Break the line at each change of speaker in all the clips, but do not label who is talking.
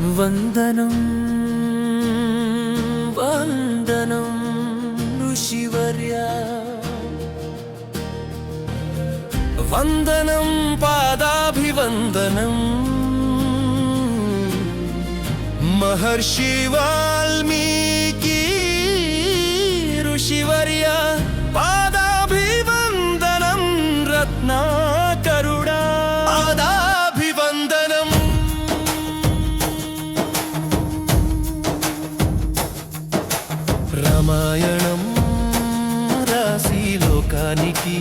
వందనం వందనం ఋషివర్య. వందనం పాదాభివందనం. మహర్షి వాల్మీకి రామాయణం రాసి లోకానికి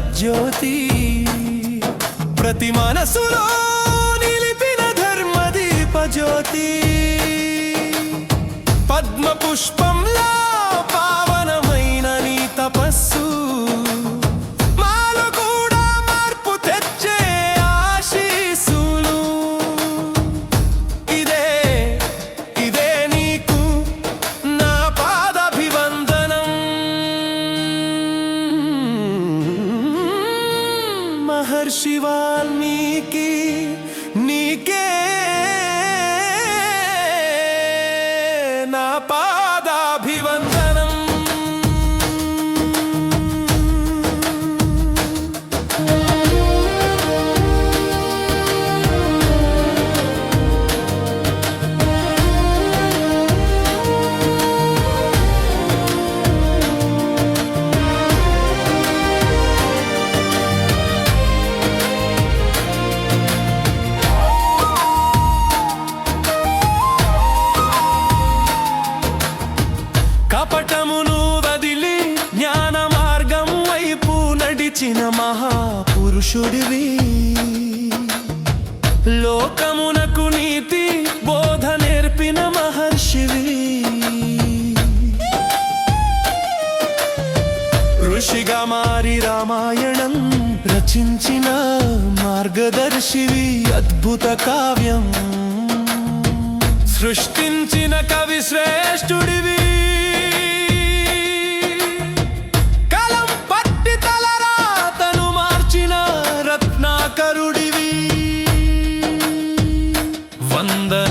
జ్యోతి ప్రతి మనసులో నిలిపిన ధర్మదీప జ్యోతి. పద్మ పుష్ప మహర్షి వాల్మీకి నీకే పుట్టిన మహాపురుషుడివి. లోకమునకు నీతి బోధ నేర్పిన మహర్షివి. ఋషిగా మారి రామాయణం రచించిన మార్గదర్శివి అద్భుత కావ్యం. సృష్టించిన కవి శ్రేష్ఠుడివి. வந்த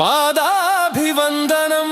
പാദാഭിവന്ദനം.